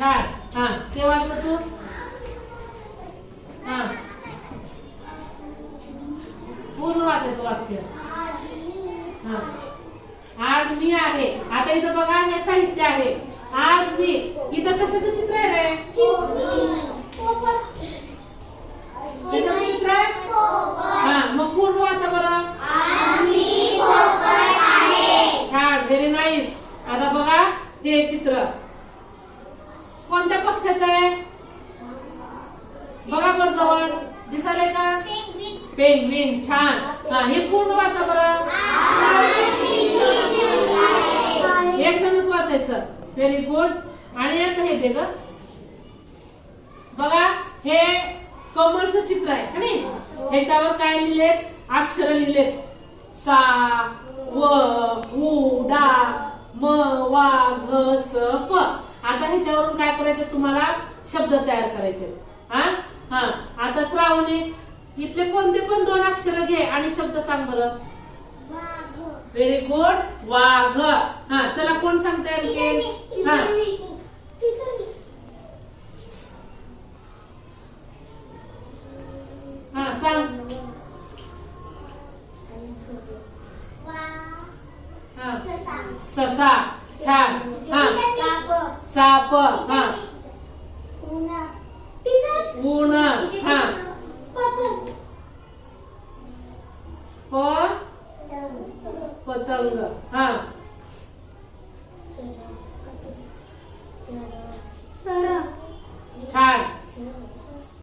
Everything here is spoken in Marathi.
छान. हा. ते वाचलं तू? हा. पूर्ण वाचायचं वाक्य. हा. आज मी आहे. आता इथं बघा हे साहित्य आहे. आज मी. इथं कशाचं चित्र आहे रे? कशाचं चित्र आहे? हा. मग पूर्ण वाचा बरं. छान. व्हेरी नाईस आता बघा हे चित्र. कोणत्या पक्षाचं आहे? बघा बर जवळ. दिसाले का? पेंग्विन. छान. हा हे पूर्ण वाचा बरं. एक जणच वाचायचं. व्हेरी गुड आणि आता हे दे ग. बघा हे कमळचं चित्र आहे आणि ह्याच्यावर काय लिहिलेत? अक्षर लिहिलेत. सा व म वा घ स प. आता ह्याच्यावरून काय करायचं? तुम्हाला शब्द तयार करायचे हा? हा. आता श्रावणी. इथले कोणते पण दोन अक्षर घे आणि शब्द सांग बरं. व्हेरी गुड वाघ हा चला कोण सांगता येईल हा. हा सांग. हा. ससा छान हा. साप हा. ऊन हा. प पतंग हा. छान.